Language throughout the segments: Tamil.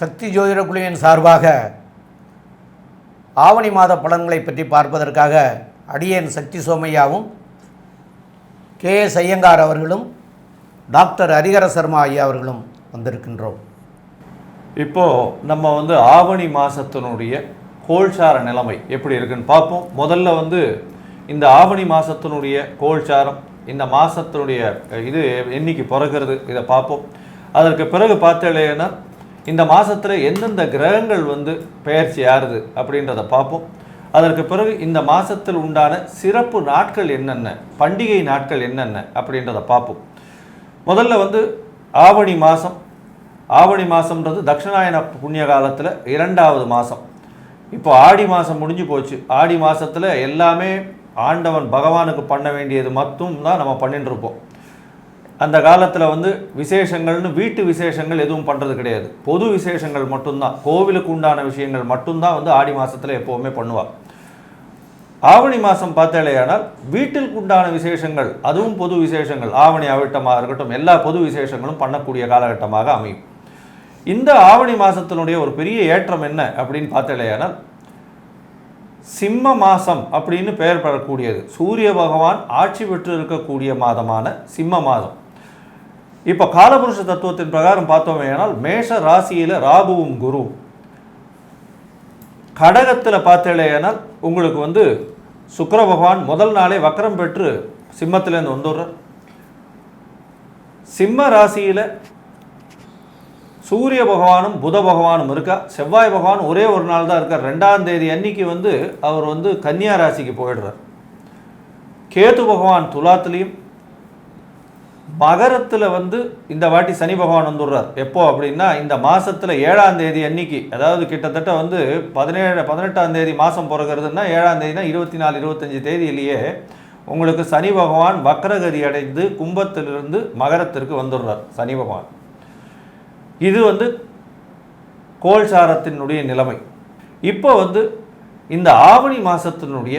சக்தி ஜோதிட குழுவின் சார்பாக ஆவணி மாத பலன்களை பற்றி பார்ப்பதற்காக அடியேன் சக்தி சோமையாவும் கே எஸ் ஐயங்கார் அவர்களும் டாக்டர் ஹரிகர சர்மா ஐயா அவர்களும் வந்திருக்கின்றோம். இப்போது நம்ம வந்து ஆவணி மாதத்தினுடைய கோல்சார நிலைமை எப்படி இருக்குன்னு பார்ப்போம். முதல்ல வந்து இந்த ஆவணி மாதத்தினுடைய கோல்சாரம் இந்த மாதத்தினுடைய இது என்னைக்கு பிறகுறது இதை பார்ப்போம். அதற்கு பிறகு பார்த்தேன்னா இந்த மாதத்தில் எந்தெந்த கிரகங்கள் வந்து பெயர்ச்சி ஆறுது அப்படின்றத பார்ப்போம். அதற்கு பிறகு இந்த மாதத்தில் உண்டான சிறப்பு நாட்கள் என்னென்ன? பண்டிகை நாட்கள் என்னென்ன? அப்படின்றத பார்ப்போம். முதல்ல வந்து ஆவணி மாதம் ஆவணி மாதம்ன்றது தட்சிணாயன புண்ணிய காலத்தில் இரண்டாவது மாதம் இப்போ ஆடி மாதம் முடிஞ்சு போச்சு. ஆடி மாதத்தில் எல்லாமே ஆண்டவன் பகவானுக்கு பண்ண வேண்டியது மட்டும் தான் நம்ம பண்ணிட்டு இருப்போம் அந்த காலத்தில் வந்து விசேஷங்கள்னு வீட்டு விசேஷங்கள் எதுவும் பண்ணுறது கிடையாது. பொது விசேஷங்கள் மட்டும்தான். கோவிலுக்கு உண்டான விஷயங்கள் மட்டும்தான் வந்து ஆடி மாதத்தில் எப்போவுமே பண்ணுவாள் ஆவணி மாதம் பார்த்தாலேயானால் வீட்டிற்கு உண்டான விசேஷங்கள் அதுவும் பொது விசேஷங்கள் ஆவணி அவிட்டமாக இருக்கட்டும் எல்லா பொது விசேஷங்களும் பண்ணக்கூடிய காலகட்டமாக அமையும். இந்த ஆவணி மாதத்தினுடைய ஒரு பெரிய ஏற்றம் என்ன அப்படின்னு பார்த்தாலேயானால் சிம்ம மாதம் அப்படின்னு பெயர் பெறக்கூடியது. சூரிய பகவான் ஆட்சி பெற்று இருக்கக்கூடிய மாதமான சிம்ம மாதம். இப்போ காலபுருஷ தத்துவத்தின் பிரகாரம் பார்த்தோம் ஏனால் மேஷ ராசியில் ராகுவும் குரு. கடகத்தில் பார்த்தேனால் உங்களுக்கு வந்து சுக்கர பகவான் முதல் நாளே வக்கரம் பெற்று சிம்மத்திலேருந்து வந்துடுறார். சிம்ம ராசியில் சூரிய பகவானும் புத பகவானும் இருக்கா? செவ்வாய் பகவான் ஒரே ஒரு நாள் தான் இருக்கார். ரெண்டாம் தேதி அன்னைக்கு வந்து அவர் வந்து கன்னியா ராசிக்கு போயிடுறார். கேது பகவான் துலாத்துலேயும் மகரத்தில் வந்து இந்த வாட்டி சனி பகவான் வந்துடுறார். எப்போ அப்படின்னா இந்த மாதத்தில் ஏழாம் தேதி அன்னைக்கு. அதாவது கிட்டத்தட்ட வந்து பதினேழு பதினெட்டாம் தேதி மாதம் பிறகுறதுன்னா ஏழாம் தேதினா இருபத்தி நாலு இருபத்தஞ்சி தேதியிலேயே உங்களுக்கு சனி பகவான் வக்ரகதி அடைந்து கும்பத்திலிருந்து மகரத்திற்கு வந்துடுறார். சனி பகவான். இது வந்து கோல்சாரத்தினுடைய நிலைமை. இப்போ வந்து இந்த ஆவணி மாதத்தினுடைய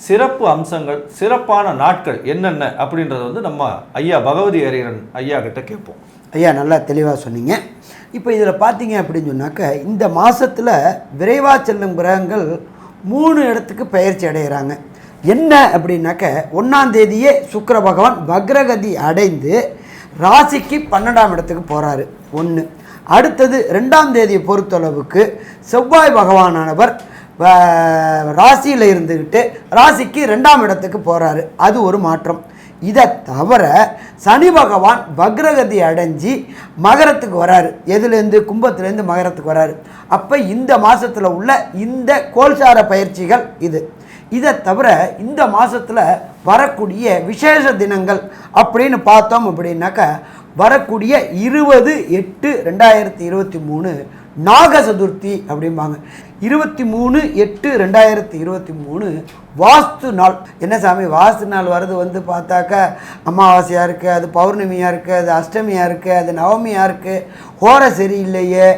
சிறப்பு அம்சங்கள் சிறப்பான நாட்கள் என்னென்ன அப்படின்றத வந்து நம்ம ஐயா பகவதி ஹரிஹரன் ஐயா கிட்ட கேட்போம். ஐயா நல்லா தெளிவாக சொன்னீங்க. இப்போ இதில் பார்த்தீங்க அப்படின்னு சொன்னாக்க இந்த மாதத்தில் விரைவாக செல்லும் கிரகங்கள் மூணு இடத்துக்கு பயிற்சி அடைகிறாங்க என்ன அப்படின்னாக்க ஒன்றாம் தேதியே சுக்கர பகவான் வக்ரகதி அடைந்து ராசிக்கு பன்னெண்டாம் இடத்துக்கு போகிறாரு ஒன்று அடுத்தது ரெண்டாம் தேதியை பொறுத்தளவுக்கு செவ்வாய் பகவானானவர் ராசியில் இருந்துக்கிட்டு ராசிக்கு ரெண்டாம் இடத்துக்கு போகிறாரு அது ஒரு மாற்றம். இதை தவிர சனி பகவான் பக்ரகதி அடைஞ்சி மகரத்துக்கு வராரு. எதுலேருந்து கும்பத்துலேருந்து மகரத்துக்கு வராரு. அப்போ இந்த மாதத்தில் உள்ள இந்த கோல்சார பயிற்சிகள் இது. இதை தவிர இந்த மாதத்தில் வரக்கூடிய விசேஷ தினங்கள் அப்படின்னு பார்த்தோம் அப்படின்னாக்கா வரக்கூடிய இருபது எட்டு ரெண்டாயிரத்தி இருபத்தி மூணு நாக சதுர்த்தி அப்படிம்பாங்க. இருபத்தி மூணு எட்டு ரெண்டாயிரத்தி இருபத்தி மூணு வாஸ்து நாள். என்ன சாமி வாஸ்து நாள் வர்றது வந்து பார்த்தாக்கா அமாவாசையாக இருக்குது அது பௌர்ணமியாக இருக்குது அது அஷ்டமியாக இருக்குது அது நவமியாக இருக்குது ஹோர சரியில்லையே.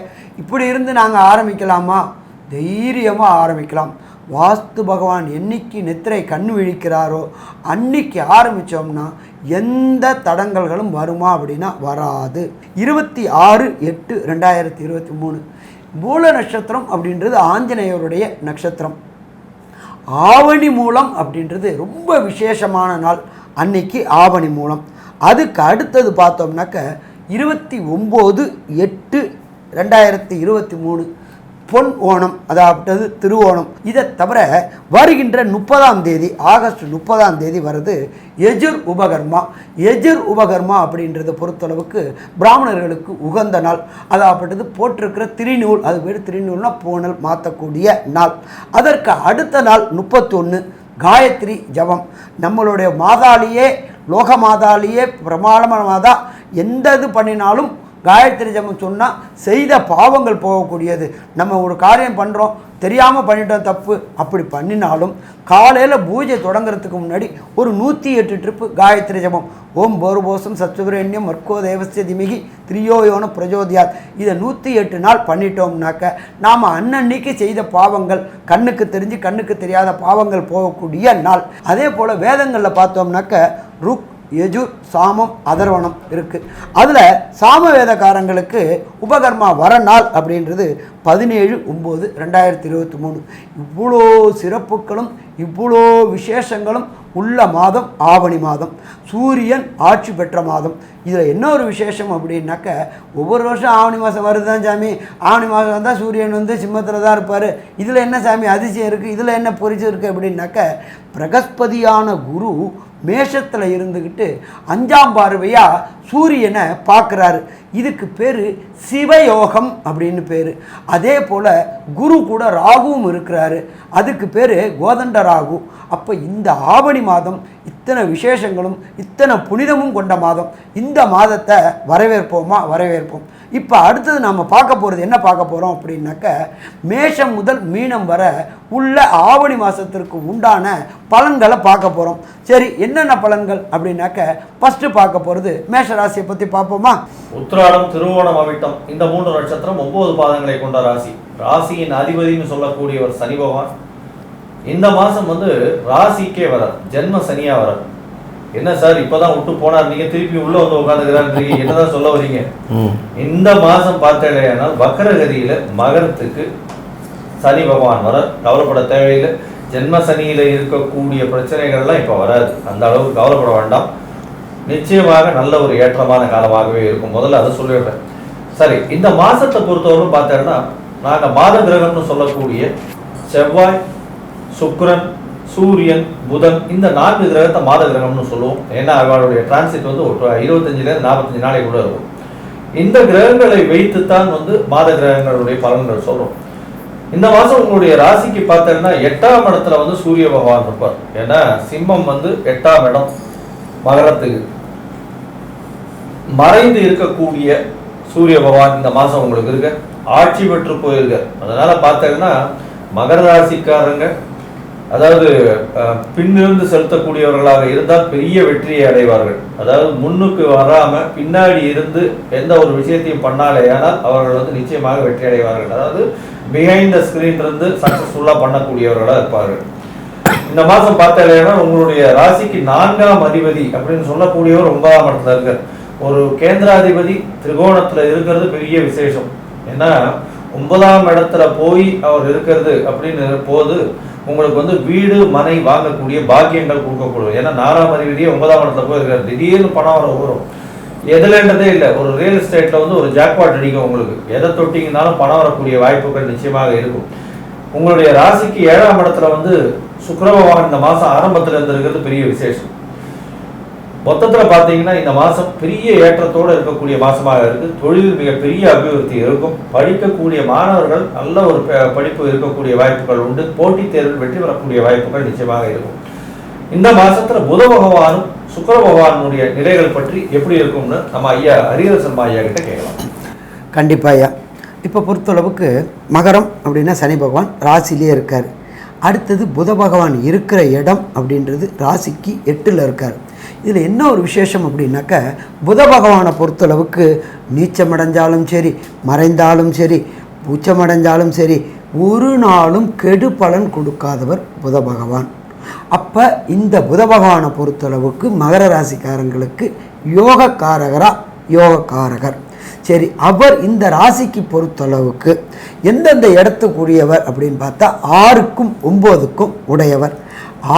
இப்படி இருந்து நாங்கள் ஆரம்பிக்கலாமா? தைரியமாக ஆரம்பிக்கலாம். வாஸ்து பகவான் என்னைக்கு நித்திரை கண் விழிக்கிறாரோ அன்னைக்கு ஆரம்பித்தோம்னா எந்த தடங்கல்களும் வருமா அப்படின்னா வராது. இருபத்தி ஆறு எட்டு ரெண்டாயிரத்தி இருபத்தி மூணு. மூல நட்சத்திரம் அப்படின்றது ஆஞ்சநேயருடைய நட்சத்திரம். ஆவணி மூலம் அப்படின்றது ரொம்ப விசேஷமான நாள். அன்னைக்கு ஆவணி மூலம். அதுக்கு அடுத்தது பார்த்தோம்னாக்க இருபத்தி ஒம்பது எட்டு ரெண்டாயிரத்தி இருபத்தி மூணு. பொன் ஓணம் அதாவது திருவோணம் இதை தவிர வருகின்ற முப்பதாம் தேதி ஆகஸ்ட் முப்பதாம் தேதி வருது எஜுர் உபகர்மா. எஜுர் உபகர்மா அப்படின்றத பொறுத்தளவுக்கு பிராமணர்களுக்கு உகந்த நாள். அதாகப்பட்டது போட்டிருக்கிற திருநூல். அது பேர் திருநூல்னா போனல் மாற்றக்கூடிய நாள். அதற்கு அடுத்த நாள் முப்பத்தொன்று காயத்ரி ஜபம். நம்மளுடைய மாதாலேயே லோக மாதாலேயே பிரமாணமான மாதா எந்த இது பண்ணினாலும் காயத்ரி ஜபம் சொன்னால் செய்த பாவங்கள் போகக்கூடியது. நம்ம ஒரு காரியம் பண்ணுறோம் தெரியாமல் பண்ணிட்டோம் தப்பு அப்படி பண்ணினாலும் காலையில் பூஜை தொடங்குறதுக்கு முன்னாடி ஒரு நூற்றி எட்டு ட்ரிப்பு காயத்ரி ஜபம். ஓம் போர்போசம் சத்சுபரண்யம் மர்க்கோ தேவஸ்ய திமிகி திரியோயோன பிரஜோதியாத். இதை நூற்றி எட்டு நாள் பண்ணிட்டோம்னாக்க நாம் அன்னன்னைக்கு செய்த பாவங்கள் கண்ணுக்கு தெரிஞ்சு கண்ணுக்கு தெரியாத பாவங்கள் போகக்கூடிய நாள். அதே போல் வேதங்களில் பார்த்தோம்னாக்க ருக் யஜு சாமம் அதர்வனம் இருக்குது அதில் சாமவேதக்காரங்களுக்கு உபகர்மா வர நாள் அப்படின்றது பதினேழு ஒம்பது ரெண்டாயிரத்தி இருபத்தி மூணு இவ்வளோ சிறப்புகளும் இவ்வளோ விசேஷங்களும் உள்ள மாதம் ஆவணி மாதம். சூரியன் ஆட்சி பெற்ற மாதம். இதில் என்ன ஒரு விசேஷம் அப்படின்னாக்க ஒவ்வொரு வருஷம் ஆவணி மாதம் வருதுதான் சாமி. ஆவணி மாதம் வந்தால் சூரியன் வந்து சிம்மத்தில் தான் இருப்பார். இதில் என்ன சாமி அதிசயம் இருக்குது இதில் என்ன பொறிச்சு இருக்குது அப்படின்னாக்க பிரகஸ்பதியான குரு மேஷத்தில் இருந்துக்கிட்டு அஞ்சாம் பார்வையாக சூரியனை பார்க்குறாரு. இதுக்கு பேர் சிவயோகம் அப்படின்னு பேர். அதே போல் குரு கூட ராகுவும் இருக்கிறாரு. அதுக்கு பேர் கோதண்ட ராகு. அப்போ இந்த ஆவணி மாதம் இத்தனை விசேஷங்களும் இத்தனை புனிதமும் கொண்ட மாதம். இந்த மாதத்தை வரவேற்போமா? வரவேற்போம். இப்போ அடுத்தது நம்ம பார்க்க போகிறது என்ன பார்க்க போகிறோம் அப்படின்னாக்க மேஷம் முதல் மீனம் வர உள்ள ஆவணி மாதத்திற்கு உண்டான பலன்களை பார்க்க போகிறோம் சரி என்னென்ன பலன்கள் அப்படின்னாக்க ஃபஸ்ட்டு பார்க்க போகிறது மேஷ ராசியை பற்றி பார்ப்போமா? உத்திராடம் திருவோணம் அவிட்டம். இந்த மூன்று நட்சத்திரம் ஒன்பது பாதங்களை கொண்ட ராசி. ராசியின் அதிபதினு சொல்லக்கூடியவர் சனி பகவான். இந்த மாசம் வந்து ராசிக்கே வரார் ஜென்ம சனியா வரார் என்ன சார் இப்பதான் விட்டு போனார். நீங்க திருப்பி உள்ள வந்து உட்காந்துக்கிறாரு என்னதான் சொல்ல வரீங்க? இந்த மாசம் பார்த்தேனால் வக்கரகதியில மகரத்துக்கு சனி பகவான் வர கவலைப்பட தேவையில்லை. ஜென்ம சனியில இருக்கக்கூடிய பிரச்சனைகள்லாம் இப்ப வராது. அந்த அளவுக்கு கவலைப்பட வேண்டாம். நிச்சயமாக நல்ல ஒரு ஏற்றமான காலமாகவே இருக்கும். முதல்ல அதை சொல்லிடுறேன். சரி இந்த மாசத்தை பொறுத்தவரை பார்த்தேன்னா நாங்க மாத கிரகம்னு சொல்லக்கூடிய செவ்வாய் சுக்ரன் சூரியன் புதன் இந்த நான்கு கிரகத்தை மாத கிரகம்னு சொல்லுவோம். ஏன்னா அவளுடைய டிரான்சிட் வந்து ஒரு இருபத்தஞ்சிலேருந்து நாற்பத்தஞ்சு நாளைக்கு கூட இருக்கும். இந்த கிரகங்களை வைத்துத்தான் வந்து மாத கிரகங்களுடைய பலன்கள் சொல்கிறோம் இந்த மாதம் உங்களுடைய ராசிக்கு பார்த்தீங்கன்னா எட்டாம் இடத்துல வந்து சூரிய பகவான் இருப்பார். ஏன்னா சிம்மம் வந்து எட்டாம் இடம் மகரத்துக்கு. மறைந்து இருக்கக்கூடிய சூரிய பகவான் இந்த மாதம் உங்களுக்கு இருக்க ஆட்சி பெற்று போயிருக்க அதனால பார்த்தீங்கன்னா மகர ராசிக்காரங்க அதாவது பின்னிருந்து செலுத்தக்கூடியவர்களாக இருந்தால் பெரிய வெற்றியை அடைவார்கள். அதாவது முன்னுக்கு வராம பின்னாடி இருந்து எந்த ஒரு விஷயத்தையும் பண்ணாலே ஆனால் அவர்கள் வந்து நிச்சயமாக வெற்றி அடைவார்கள். அதாவது பிஹைண்ட் த ஸ்கிரீன் இருந்து சக்சஸ்ஃபுல்லா பண்ணக்கூடியவர்களாக இருப்பார்கள். இந்த மாதம் பார்த்தாலேனா உங்களுடைய ராசிக்கு நான்காம் அதிபதி அப்படின்னு சொல்லக்கூடியவர் ஒன்பதாம் இடத்துல இருக்கார். ஒரு கேந்திராதிபதி திரிகோணத்துல இருக்கிறது பெரிய விசேஷம். ஏன்னா ஒன்பதாம் இடத்துல போய் அவர் இருக்கிறது அப்படின்னு போது உங்களுக்கு வந்து வீடு மனை வாங்கக்கூடிய பாக்கியங்கள் கொடுக்கக்கூடும். ஏன்னா நாலாம் வீடியே ஒன்பதாம் இடத்துல போய் இருக்காரு திடீர்னு பணம் வர வரும் எதுலன்றதே இல்லை. ஒரு ரியல் எஸ்டேட்ல வந்து ஒரு ஜாக்பாட் அடிக்கும் உங்களுக்கு. எதை தொட்டிங்கனாலும் பணம் வரக்கூடிய வாய்ப்புகள் நிச்சயமாக இருக்கும். உங்களுடைய ராசிக்கு ஏழாம் இடத்துல வந்து சுக்கரபகவான் இந்த மாதம் ஆரம்பத்தில் இருந்திருக்கிறது பெரிய விசேஷம். மொத்தத்தில் பார்த்தீங்கன்னா இந்த மாதம் பெரிய ஏற்றத்தோடு இருக்கக்கூடிய மாதமாக இருக்குது தொழில் மிகப்பெரிய அபிவிருத்தி இருக்கும். படிக்கக்கூடிய மாணவர்கள் நல்ல ஒரு படிப்பு இருக்கக்கூடிய வாய்ப்புகள் உண்டு. போட்டித் தேர்வில் வெற்றி பெறக்கூடிய வாய்ப்புகள் நிச்சயமாக இருக்கும். இந்த மாதத்தில் புத பகவானும் சுக்கர பகவானுடைய நிலைகள் பற்றி எப்படி இருக்கும்னு நம்ம ஐயா ஹரிஹர சர்மா ஐயா கிட்ட கேட்கலாம். கண்டிப்பாக ஐயா. இப்போ பொறுத்தளவுக்கு மகரம் அப்படின்னா சனி பகவான் ராசிலே இருக்கார். அடுத்தது புத பகவான் இருக்கிற இடம் அப்படின்றது ராசிக்கு எட்டில் இருக்கார். இதில் என்ன ஒரு விசேஷம் அப்படின்னாக்க புத பகவானை பொறுத்தளவுக்கு நீச்சமடைஞ்சாலும் சரி மறைந்தாலும் சரி பூச்சமடைஞ்சாலும் சரி ஒரு நாளும் கெடு பலன் கொடுக்காதவர் புத பகவான். அப்போ இந்த புத பகவானை பொறுத்தளவுக்கு மகர ராசிக்காரங்களுக்கு யோகக்காரகரா யோகக்காரகர். சரி அவர் இந்த ராசிக்கு பொறுத்தளவுக்கு எந்தெந்த இடத்துக்குரியவர் அப்படின்னு பார்த்தா ஆறுக்கும் ஒம்போதுக்கும் உடையவர்.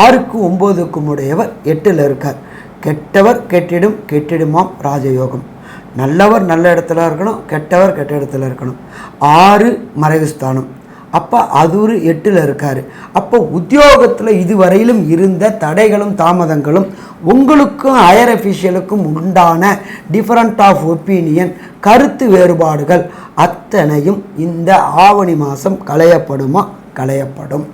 ஆறுக்கும் ஒம்போதுக்கும் உடையவர் எட்டில் இருக்கார். கெட்டவர் கெட்டிடும் கெட்டிடுமாம் ராஜயோகம். நல்லவர் நல்ல இடத்துல இருக்கணும் கெட்டவர் கெட்ட இடத்துல இருக்கணும். ஆறு மறைவு ஸ்தானம். அப்போ அது ஒரு எட்டில் இருக்கார். அப்போ உத்தியோகத்தில் இதுவரையிலும் இருந்த தடைகளும் தாமதங்களும் உங்களுக்கும் ஹையர் அஃபிஷியலுக்கும் உண்டான டிஃபரண்ட் ஆஃப் ஒப்பீனியன் கருத்து வேறுபாடுகள் அத்தனையும் இந்த ஆவணி மாதம் களையப்படுமா? களையப்படும்.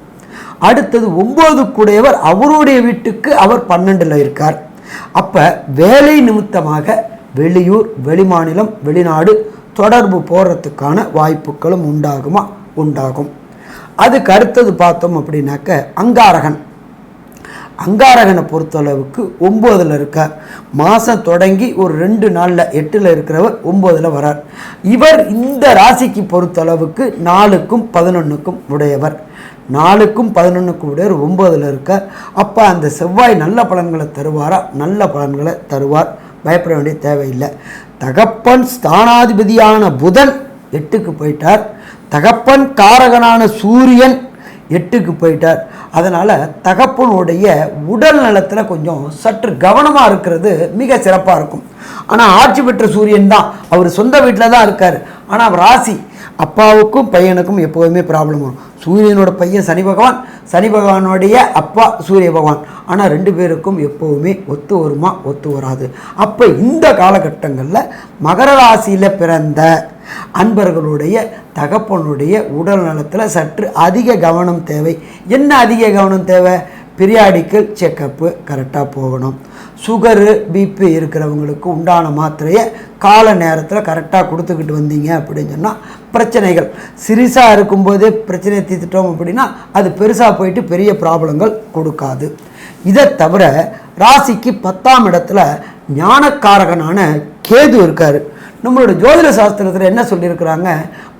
அடுத்தது ஒம்பது கூடையவர் அவருடைய வீட்டுக்கு அவர் பன்னெண்டில் இருக்கார். அப்போ வேலை நிமித்தமாக வெளியூர் வெளிமாநிலம் வெளிநாடு தொடர்பு போடுறதுக்கான வாய்ப்புகளும் உண்டாகுமா? உண்டாகும். அதுக்கு அடுத்தது பார்த்தோம் அப்படின்னாக்க அங்காரகன். அங்காரகனை பொறுத்தளவுக்கு ஒம்போதில் இருக்கார். மாதம் தொடங்கி ஒரு ரெண்டு நாளில் எட்டில் இருக்கிறவர் ஒம்போதில் வரார். இவர் இந்த ராசிக்கு பொறுத்தளவுக்கு நாலுக்கும் பதினொன்றுக்கும் உடையவர். நாலுக்கும் பதினொன்றுக்கும் உடையவர் ஒம்போதில் இருக்கார். அப்போ அந்த செவ்வாய் நல்ல பலன்களை தருவாரா? நல்ல பலன்களை தருவார். பயப்பட வேண்டிய தேவையில்லை. தகப்பன் ஸ்தானாதிபதியான புதன் எட்டுக்கு போயிட்டார். தகப்பன் காரகனான சூரியன் எட்டுக்கு போயிட்டார். அதனால் தகப்பனுடைய உடல் நலத்தில் கொஞ்சம் சற்று கவனமாக இருக்கிறது மிக சிறப்பாக இருக்கும். ஆனால் ஆட்சி பெற்ற சூரியன் தான். அவர் சொந்த வீட்டில் தான் இருக்கார். ஆனால் ராசி. அப்பாவுக்கும் பையனுக்கும் எப்போதுமே ப்ராப்ளம் வரும். சூரியனோட பையன் சனி பகவான் சனி பகவானுடைய அப்பா சூரிய பகவான். ஆனால் ரெண்டு பேருக்கும் எப்போவுமே ஒத்து வருமா ஒத்து வராது. அப்போ இந்த காலகட்டங்களில் மகர ராசியில் பிறந்த அன்பர்களுடைய தகப்பனுடைய உடல் நலத்தில் சற்று அதிக கவனம் தேவை. என்ன அதிக கவனம் தேவை? பிரியாடிக்கல் செக்கப்பு கரெக்டாக போகணும். சுகரு பிபி இருக்கிறவங்களுக்கு உண்டான மாத்திரையை கால நேரத்தில் கரெக்டாக கொடுத்துக்கிட்டு வந்தீங்க அப்படின்னு சொன்னால் பிரச்சனைகள். சிறிசாக இருக்கும்போதே பிரச்சனையை தீர்த்துட்டோம் அப்படின்னா அது பெருசாக போயிட்டு பெரிய ப்ராப்ளங்கள் கொடுக்காது. இதை தவிர ராசிக்கு பத்தாம் இடத்துல ஞானக்காரகனான கேது இருக்கார். நம்மளோட ஜோதிட சாஸ்திரத்தில் என்ன சொல்லியிருக்கிறாங்க?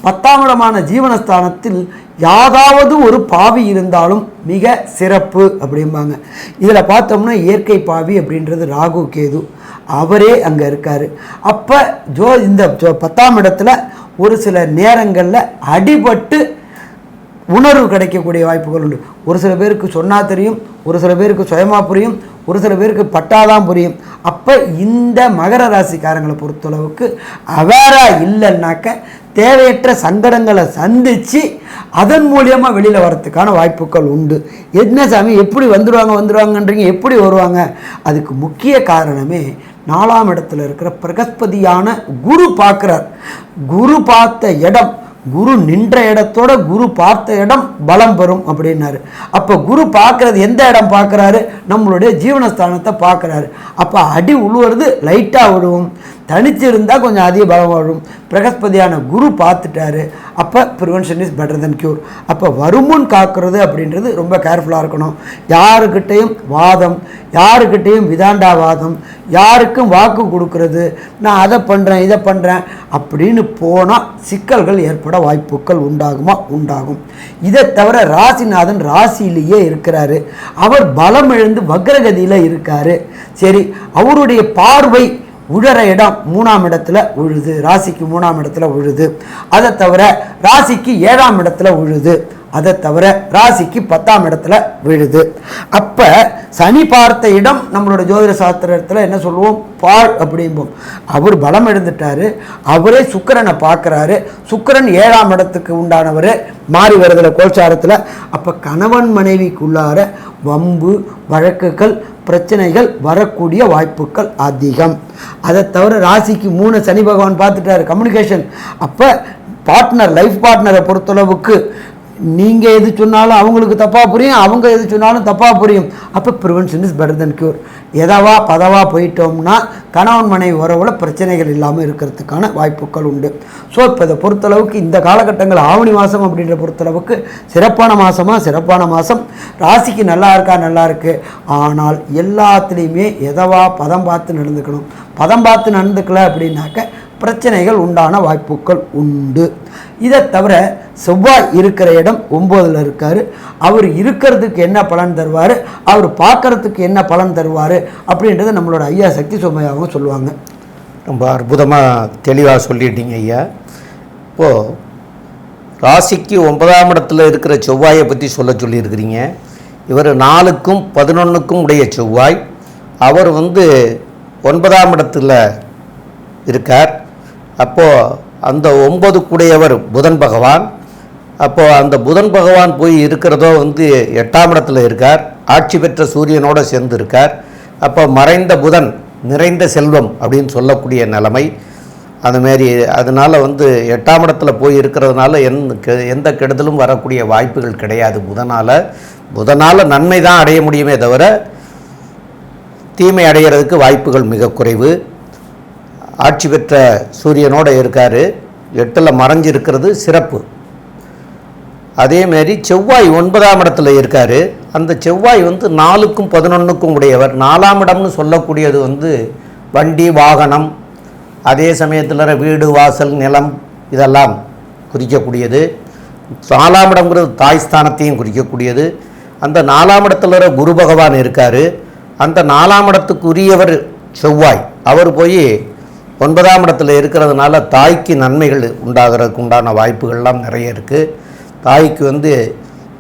பத்தாம் இடமான ஜீவனஸ்தானத்தில் யாதாவது ஒரு பாவி இருந்தாலும் மிக சிறப்பு அப்படிம்பாங்க. இதில் பார்த்தோம்னா இயற்கை பாவி அப்படின்றது ராகு கேது. அவரே அங்கே இருக்கார். அப்போ ஜோ இந்த ஜோ- பத்தாம் இடத்துல ஒரு சில நேரங்களில் அடிபட்டு உணர்வு கிடைக்கக்கூடிய வாய்ப்புகள் உண்டு. ஒரு சில பேருக்கு சொன்னால் தெரியும் ஒரு சில பேருக்கு சுயமாக புரியும் ஒரு சில பேருக்கு பட்டாதான் புரியும். அப்போ இந்த மகர ராசிக்காரங்களை பொறுத்தளவுக்கு அவேராக இல்லைன்னாக்க தேவையற்ற சங்கடங்களை சந்தித்து அதன் மூலியமாக வெளியில் வரத்துக்கான வாய்ப்புகள் உண்டு. என்ன சாமி எப்படி வந்துடுவாங்க வந்துடுவாங்கன்றீங்க எப்படி வருவாங்க? அதுக்கு முக்கிய காரணமே நாலாம் இடத்துல இருக்கிற பிரகஸ்பதியான குரு பார்க்குறார். குரு பார்த்த இடம் குரு நின்ற இடத்தோட குரு பார்த்த இடம் பலம் பெறும் அப்படின்னாரு. அப்போ குரு பார்க்கறது எந்த இடம் பார்க்குறாரு? நம்மளுடைய ஜீவனஸ்தானத்தை பார்க்குறாரு. அப்போ அடி உழுவுறது லைட்டாக விழுவும் தனிச்சு இருந்தால் கொஞ்சம் அதிக பலம் வரும். பிரகஸ்பதியான குரு பார்த்துட்டாரு. அப்போ prevention is better than cure அப்போ வருமுன் காக்கிறது அப்படின்றது ரொம்ப கேர்ஃபுல்லாக இருக்கணும். யாருக்கிட்டேயும் வாதம் யாருக்கிட்டையும் விதாண்டாவாதம் யாருக்கும் வாக்கு கொடுக்கறது நான் அதை பண்ணுறேன் இதை பண்ணுறேன் அப்படின்னு போனால் சிக்கல்கள் ஏற்பட வாய்ப்புகள் உண்டாகுமா? உண்டாகும். இதை தவிர ராசிநாதன் ராசியிலேயே இருக்கிறாரு. அவர் பலம் எழுந்து வக்ரகதியில் இருக்காரு. சரி அவருடைய பார்வை உழற இடம் மூணாம் இடத்துல உழுது ராசிக்கு மூணாம் இடத்துல உழுது. அதை தவிர ராசிக்கு ஏழாம் இடத்துல உழுது. அதை தவிர ராசிக்கு பத்தாம் இடத்துல விழுது. அப்போ சனி பார்த்த இடம் நம்மளோட ஜோதிட சாஸ்திரத்தில் என்ன சொல்லுவோம்? பால் அப்படிம்போம். அவர் பலம் எழுந்துட்டார் அவரே சுக்கிரனை பார்க்குறாரு. சுக்கிரன் ஏழாம் இடத்துக்கு உண்டானவர். மாறி வருதுல கோல்சாரத்தில். அப்போ கணவன் மனைவிக்குள்ளார வம்பு வழக்குகள் பிரச்சனைகள் வரக்கூடிய வாய்ப்புகள் அதிகம். அதை தவிர ராசிக்கு மூணு சனி பகவான் பார்த்துட்டாரு. கம்யூனிகேஷன். அப்போ பார்ட்னர் லைஃப் பார்ட்னரை பொறுத்தளவுக்கு நீங்கள் எது சொன்னாலும் அவங்களுக்கு தப்பாக புரியும் அவங்க எது சொன்னாலும் தப்பாக புரியும். அப்போ prevention is better than cure எதவா பதவாக போயிட்டோம்னா கணவன் மனைவி உறவுல பிரச்சனைகள் இல்லாமல் இருக்கிறதுக்கான வாய்ப்புகள் உண்டு. ஸோ இப்போ இதை பொறுத்தளவுக்கு இந்த காலகட்டங்கள் ஆவணி மாதம் அப்படின்ற பொறுத்தளவுக்கு சிறப்பான மாதமாக சிறப்பான மாதம் ராசிக்கு நல்லா இருக்கா நல்லா இருக்குது ஆனால் எல்லாத்துலேயுமே எதவா பதம் பார்த்து நடந்துக்கணும். பதம் பார்த்து நடந்துக்கல அப்படின்னாக்க பிரச்சனைகள் உண்டான வாய்ப்புகள் உண்டு. இதை தவிர செவ்வாய் இருக்கிற இடம் ஒம்போதில் இருக்கார். அவர் இருக்கிறதுக்கு என்ன பலன் தருவார்? அவர் பார்க்கறதுக்கு என்ன பலன் தருவார்? அப்படின்றத நம்மளோட ஐயா சக்தி சோமையாகவும் சொல்லுவாங்க. ரொம்ப அற்புதமாக தெளிவாக சொல்லிட்டீங்க ஐயா. இப்போது ராசிக்கு ஒன்பதாம் இடத்துல இருக்கிற செவ்வாயை பற்றி சொல்ல சொல்லியிருக்கிறீங்க. இவர் நாலுக்கும் பதினொன்றுக்கும் உடைய செவ்வாய். அவர் வந்து ஒன்பதாம் இடத்துல இருக்கார். அப்போது அந்த ஒன்பதுக்குடையவர் புதன் பகவான். அப்போது அந்த புதன் பகவான் போய் இருக்கிறதோ வந்து எட்டாம் இடத்துல இருக்கார். ஆட்சி பெற்ற சூரியனோடு சேர்ந்து இருக்கார். அப்போ மறைந்த புதன் நிறைந்த செல்வம் அப்படின்னு சொல்லக்கூடிய நிலைமை. அதுமாரி அதனால் வந்து எட்டாம் இடத்துல போய் இருக்கிறதுனால எந் கெ- எந்த கெடுதலும் வரக்கூடிய வாய்ப்புகள் கிடையாது. புதனால் புதனால் நன்மை தான் அடைய முடியுமே தவிர தீமை அடைகிறதுக்கு வாய்ப்புகள் மிக குறைவு. ஆட்சி பெற்ற சூரியனோட இருக்கார். எட்டில் மறைஞ்சு இருக்கிறது சிறப்பு அதேமாரி செவ்வாய் ஒன்பதாம் இடத்துல இருக்கார். அந்த செவ்வாய் வந்து நாலுக்கும் பதினொன்றுக்கும் உடையவர். நாலாம் இடம்னு சொல்லக்கூடியது வந்து வண்டி வாகனம் அதே சமயத்தில் வீடு வாசல் நிலம் இதெல்லாம் குறிக்கக்கூடியது. நாலாம் இடம்ங்கிறது தாய் ஸ்தானத்தையும் குறிக்கக்கூடியது. அந்த நாலாம் இடத்துல குரு பகவான் இருக்கார். அந்த நாலாம் இடத்துக்குரியவர் செவ்வாய். அவர் போய் ஒன்பதாம் இடத்துல இருக்கிறதுனால தாய்க்கு நன்மைகள் உண்டாகிறதுக்கு உண்டான வாய்ப்புகள்லாம் நிறைய இருக்குது தாய்க்கு வந்து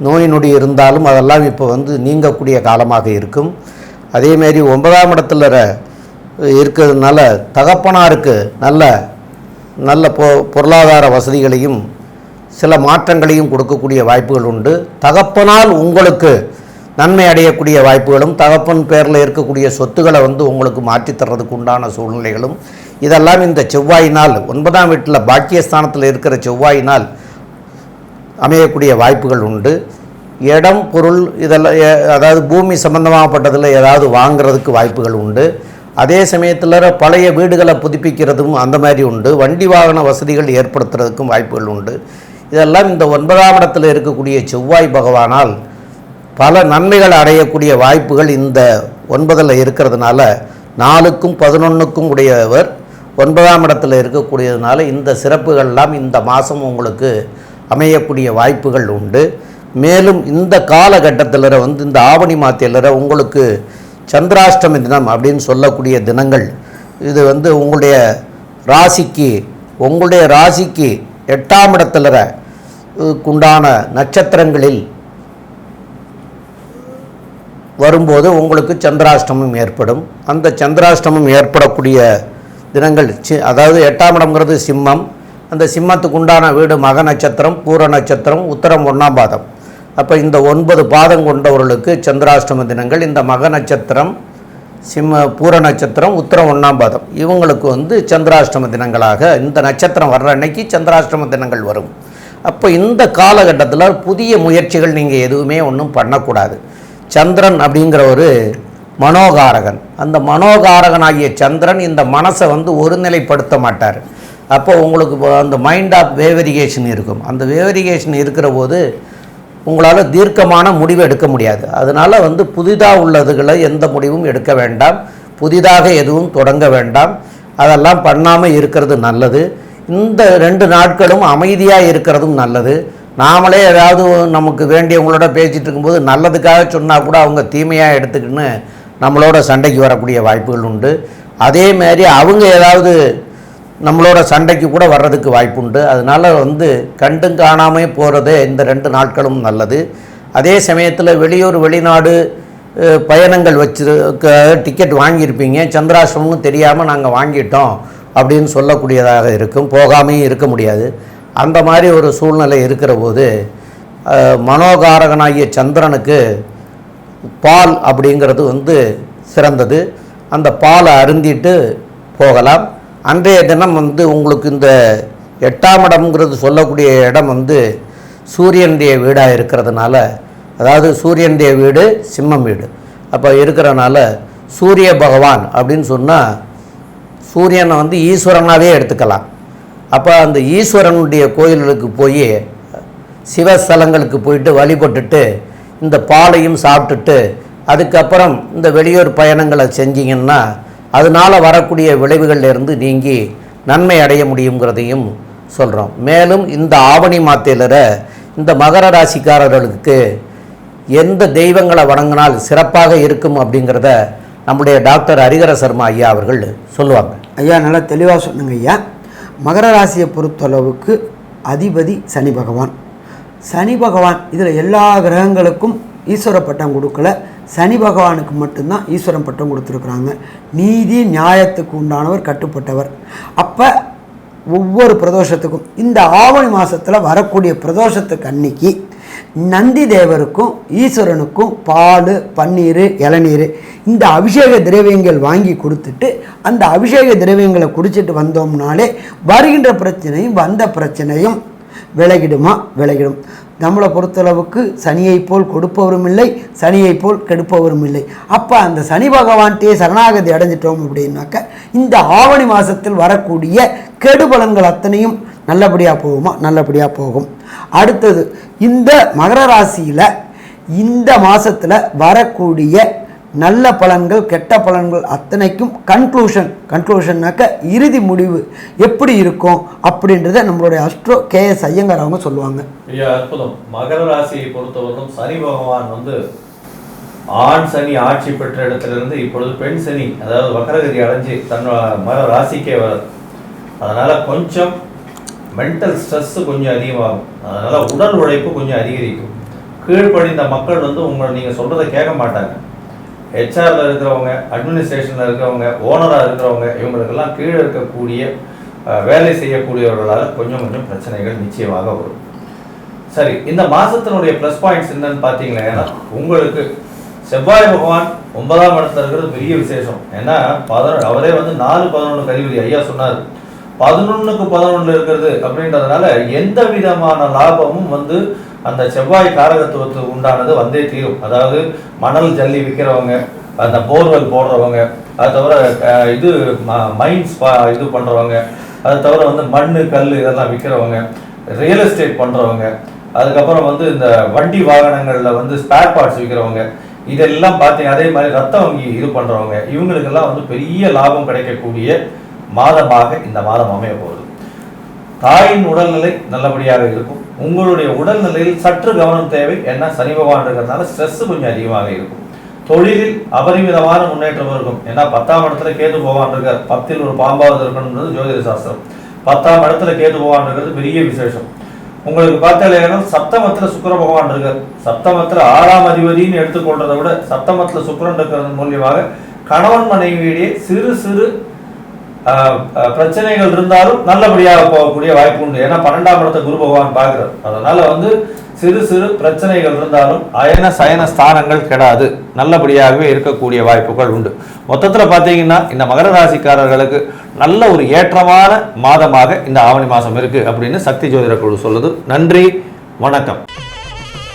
நோய் நொடி இருந்தாலும் அதெல்லாம் இப்போ வந்து நீங்கக்கூடிய காலமாக இருக்கும். அதேமாரி ஒன்பதாம் இடத்துல இருக்கிறதுனால தகப்பனாருக்கு நல்ல நல்ல பொ பொருளாதார வசதிகளையும் சில மாற்றங்களையும் கொடுக்கக்கூடிய வாய்ப்புகள் உண்டு. தகப்பனால் உங்களுக்கு நன்மை அடையக்கூடிய வாய்ப்புகளும் தகப்பன் பேரில் இருக்கக்கூடிய சொத்துக்களை வந்து உங்களுக்கு மாற்றித்தர்றதுக்கு உண்டான சூழ்நிலைகளும் இதெல்லாம் இந்த செவ்வாயினால் ஒன்பதாம் வீட்டில் பாக்கியஸ்தானத்தில் இருக்கிற செவ்வாயினால் அமையக்கூடிய வாய்ப்புகள் உண்டு. இடம் பொருள் இதெல்லாம் அதாவது பூமி சம்பந்தமாகப்பட்டதில் ஏதாவது வாங்குறதுக்கு வாய்ப்புகள் உண்டு. அதே சமயத்தில் பழைய வீடுகளை புதுப்பிக்கிறதும் அந்த மாதிரி உண்டு. வண்டி வாகன வசதிகள் ஏற்படுத்துறதுக்கும் வாய்ப்புகள் உண்டு. இதெல்லாம் இந்த ஒன்பதாம் இடத்தில் இருக்கக்கூடிய செவ்வாய் பகவானால் பல நன்மைகள் அடையக்கூடிய வாய்ப்புகள் இந்த ஒன்பதில் இருக்கிறதுனால நாலுக்கும் பதினொன்றுக்கும் உடையவர். ஒன்பதாம் இடத்துல இருக்கக்கூடியதுனால இந்த சிறப்புகள்லாம் இந்த மாதம் உங்களுக்கு அமையக்கூடிய வாய்ப்புகள் உண்டு. மேலும் இந்த காலகட்டத்தில் வந்து இந்த ஆவணி மாத்தியில் உங்களுக்கு சந்திராஷ்டமி தினம் அப்படின்னு சொல்லக்கூடிய தினங்கள் இது வந்து உங்களுடைய ராசிக்கு உங்களுடைய ராசிக்கு எட்டாம் இடத்துல உண்டான நட்சத்திரங்களில் வரும்போது உங்களுக்கு சந்திராஷ்டமம் ஏற்படும். அந்த சந்திராஷ்டமம் ஏற்படக்கூடிய தினங்கள். சி அதாவது எட்டாம் இடம்ங்கிறது சிம்மம். அந்த சிம்மத்துக்கு உண்டான வீடு மக நட்சத்திரம் பூர நட்சத்திரம் உத்தரம் ஒன்றாம் பாதம். அப்போ இந்த ஒன்பது பாதம் கொண்டவர்களுக்கு சந்திராஷ்டம தினங்கள். இந்த மக நட்சத்திரம் சிம்ம பூர நட்சத்திரம் உத்தரம் ஒன்றாம் பாதம். இவங்களுக்கு வந்து சந்திராஷ்டம தினங்களாக இந்த நட்சத்திரம் வர்ற அன்னைக்கு சந்திராஷ்டம தினங்கள் வரும். அப்போ இந்த காலகட்டத்தில் புதிய முயற்சிகள் நீங்கள் எதுவுமே ஒன்றும் பண்ணக்கூடாது. சந்திரன் அப்படிங்கிற ஒரு மனோகாரகன். அந்த மனோகாரகனாகிய சந்திரன் இந்த மனசை வந்து ஒருநிலைப்படுத்த மாட்டார். அப்போ உங்களுக்கு அந்த மைண்ட் ஆஃப் வேவரிகேஷன் இருக்கும். அந்த வேவரிகேஷன் இருக்கிற போது உங்களால் தீர்க்கமான முடிவு எடுக்க முடியாது. அதனால் வந்து புதிதாக உள்ளதுகளை எந்த முடிவும் எடுக்க வேண்டாம். புதிதாக எதுவும் தொடங்க வேண்டாம். அதெல்லாம் பண்ணாமல் இருக்கிறது நல்லது. இந்த ரெண்டு நாட்களும் அமைதியாக இருக்கிறதும் நல்லது. நாமளே ஏதாவது நமக்கு வேண்டியவங்களோட பேசிகிட்டு இருக்கும்போது நல்லதுக்காக சொன்னால் கூட அவங்க தீமையாக எடுத்துக்கின்னு நம்மளோட சண்டைக்கு வரக்கூடிய வாய்ப்புகள் உண்டு. அதே மாதிரி அவங்க ஏதாவது நம்மளோட சண்டைக்கு கூட வர்றதுக்கு வாய்ப்புண்டு. அதனால் வந்து கண்டும் காணாமல் போகிறதே இந்த ரெண்டு நாட்களும் நல்லது. அதே சமயத்தில் வெளியூர் வெளிநாடு பயணங்கள் வச்சு டிக்கெட் வாங்கியிருப்பீங்க. சந்திராசிரமம்னு தெரியாமல் நாங்கள் வாங்கிட்டோம் அப்படின்னு சொல்லக்கூடியதாக இருக்கும். போகாமையும் இருக்க முடியாது. அந்த மாதிரி ஒரு சூழ்நிலை இருக்கிற போது மனோகாரகனாகிய சந்திரனுக்கு பால் அப்படிங்கிறது வந்து சிறந்தது. அந்த பாலை அருந்திட்டு போகலாம். அன்றைய தினம் வந்து உங்களுக்கு இந்த எட்டாம் இடம்ங்கிறது சொல்லக்கூடிய இடம் வந்து சூரியனுடைய வீடாக இருக்கிறதுனால அதாவது சூரியனுடைய வீடு சிம்மம் வீடு. அப்போ இருக்கிறனால சூரிய பகவான் அப்படின்னு சொன்னால் சூரியனை வந்து ஈஸ்வரனாகவே எடுத்துக்கலாம். அப்போ அந்த ஈஸ்வரனுடைய கோயில்களுக்கு போய் சிவஸ்தலங்களுக்கு போயிட்டு வழிபட்டுட்டு இந்த பாலையும் சாப்பிட்டுட்டு அதுக்கப்புறம் இந்த வெளியூர் பயணங்களை செஞ்சிங்கன்னா அதனால் வரக்கூடிய விளைவுகள்ல இருந்து நீங்கி நன்மை அடைய முடியுங்கிறதையும் சொல்கிறோம் மேலும் இந்த ஆவணி மாத்தையிலர இந்த மகர ராசிக்காரர்களுக்கு எந்த தெய்வங்களை வணங்கினால் சிறப்பாக இருக்கும் அப்படிங்கிறத நம்முடைய டாக்டர் ஹரிகர சர்மா ஐயா அவர்கள் சொல்லுவாங்க. ஐயா நல்லா தெளிவாக சொன்னுங்க ஐயா. மகர ராசியை பொறுத்தளவுக்கு அதிபதி சனி பகவான். சனி பகவான் இதில் எல்லா கிரகங்களுக்கும் ஈஸ்வர பட்டம் கொடுக்கல. சனி பகவானுக்கு மட்டும்தான் ஈஸ்வரன் பட்டம் கொடுத்துருக்குறாங்க. நீதி நியாயத்துக்கு உண்டானவர் கட்டுப்பட்டவர். அப்போ ஒவ்வொரு பிரதோஷத்துக்கும் இந்த ஆவணி மாதத்தில் வரக்கூடிய பிரதோஷத்துக்கு அன்னைக்கு நந்தி தேவருக்கும் ஈஸ்வரனுக்கும் பால் பன்னீர் இளநீர் இந்த அபிஷேக திரவியங்கள் வாங்கி கொடுத்துட்டு அந்த அபிஷேக திரவியங்களை குடிச்சிட்டு வந்தோம்னாலே வருகின்ற பிரச்சனையும் வந்த பிரச்சனையும் விலகிடுமா? விலகிடும். நம்மளை பொறுத்தளவுக்கு சனியை போல் கொடுப்பவரும் இல்லை சனியை போல் கெடுப்பவரும் இல்லை. அப்போ அந்த சனி பகவான்கிட்டே சரணாகதி அடைஞ்சிட்டோம் அப்படின்னாக்க இந்த ஆவணி மாதத்தில் வரக்கூடிய கெடுபலன்கள் அத்தனையும் நல்லபடியாக போகுமா? நல்லபடியாக போகும். அடுத்தது இந்த மகர ராசியில் இந்த மாதத்தில் வரக்கூடிய நல்ல பலன்கள் கெட்ட பலன்கள் அத்தனைக்கும் கன்க்ளூஷன் கன்க்ளூஷன்னாக்க இறுதி முடிவு எப்படி இருக்கும் அப்படின்றத நம்மளுடைய அஸ்ட்ரோ கே எஸ் ஐயங்கார் அவங்க சொல்லுவாங்க. அற்புதம். மகர ராசியை பொறுத்தவரைக்கும் சனி பகவான் வந்து ஆண் சனி ஆட்சி பெற்ற இடத்திலிருந்து இப்பொழுது பெண் சனி அதாவது வக்கரகதி அடைஞ்சு தன்னோட மகர ராசிக்கே வராது அதனால கொஞ்சம் மென்டல் ஸ்ட்ரெஸ் கொஞ்சம் அதிகமாகும். அதனால உடல் உழைப்பு கொஞ்சம் அதிகரிக்கும். கீழ்ப்படிந்த மக்கள் வந்து உங்களை நீங்க சொல்றதை கேட்க மாட்டாங்க. ஹெச்ஆரில் இருக்கிறவங்க அட்மினிஸ்ட்ரேஷனில் இருக்கிறவங்க ஓனராக இருக்கிறவங்க இவங்களுக்கெல்லாம் கீழே இருக்கக்கூடிய வேலை செய்யக்கூடியவர்களால் கொஞ்சம் கொஞ்சம் பிரச்சனைகள் நிச்சயமாக வரும். சரி இந்த மாதத்தினுடைய ப்ளஸ் பாயிண்ட்ஸ் என்னன்னு பார்த்தீங்கன்னா ஏன்னா உங்களுக்கு செவ்வாய் பகவான் ஒன்பதாம் இடத்துல இருக்கிறது பெரிய விசேஷம். ஏன்னா பதினொன்று அவரே வந்து நாலு பதினொன்று கதிபதி ஐயா சொன்னார். பதினொன்றுக்கு பதினொன்று இருக்கிறது அப்படின்றதுனால எந்த விதமான லாபமும் வந்து அந்த செவ்வாய் காரகத்துவத்துக்கு உண்டானது வந்தே தீரும். அதாவது மணல் ஜல்லி விற்கிறவங்க அந்த போர்வெல் போடுறவங்க அது தவிர இது மைன்ஸ் இது பண்ணுறவங்க அது தவிர வந்து மண் கல் இதெல்லாம் விற்கிறவங்க ரியல் எஸ்டேட் பண்ணுறவங்க அதுக்கப்புறம் வந்து இந்த வண்டி வாகனங்களில் வந்து ஸ்பேர் பார்ட்ஸ் விற்கிறவங்க இதெல்லாம் பார்த்தீங்க அதே மாதிரி ரத்த வங்கி இது பண்ணுறவங்க இவங்களுக்கெல்லாம் வந்து பெரிய லாபம் கிடைக்கக்கூடிய மாதமாக இந்த மாதம் அமைய போகுது தாயின் உடல்நிலை நல்லபடியாக இருக்கும். உங்களுடைய உடல்நிலையில் சற்று கவனம் தேவை. ஏன்னா சனி பகவான் இருக்கிறதுனால ஸ்ட்ரெஸ் கொஞ்சம் அதிகமாக இருக்கும். தொழிலில் அபரிமிதமான முன்னேற்றம் இருக்கும். ஏன்னா பத்தாம் இடத்துல கேது பகவான் இருக்கார். பத்தில் ஒரு பாம்பாவது இருக்கணும்ன்றது ஜோதிட சாஸ்திரம். பத்தாம் இடத்துல கேது பகவான் இருக்கிறது பெரிய விசேஷம். உங்களுக்கு பார்த்தாலேனா சப்தமத்தில் சுக்கர பகவான் இருக்கார். சப்தமத்தில் ஆறாம் அதிபதின்னு எடுத்துக்கொள்றதை விட சப்தமத்தில் சுக்கரன் இருக்கிறது மூலியமாக கணவன் மனைவியிடையே சிறு சிறு பிரச்சனைகள் இருந்தாலும் நல்லபடியாக போகக்கூடிய வாய்ப்பு உண்டு. ஏன்னா பன்னெண்டாம் இடத்தை குரு பகவான் பார்க்கிறார். அதனால வந்து சிறு சிறு பிரச்சனைகள் இருந்தாலும் அயன சயன ஸ்தானங்கள் கெடாது. நல்லபடியாகவே இருக்கக்கூடிய வாய்ப்புகள் உண்டு. மொத்தத்தில் பார்த்தீங்கன்னா இந்த மகர ராசிக்காரர்களுக்கு நல்ல ஒரு ஏற்றமான மாதமாக இந்த ஆவணி மாதம் இருக்கு அப்படின்னு சக்தி ஜோதிட குழு சொல்லுது. நன்றி வணக்கம்.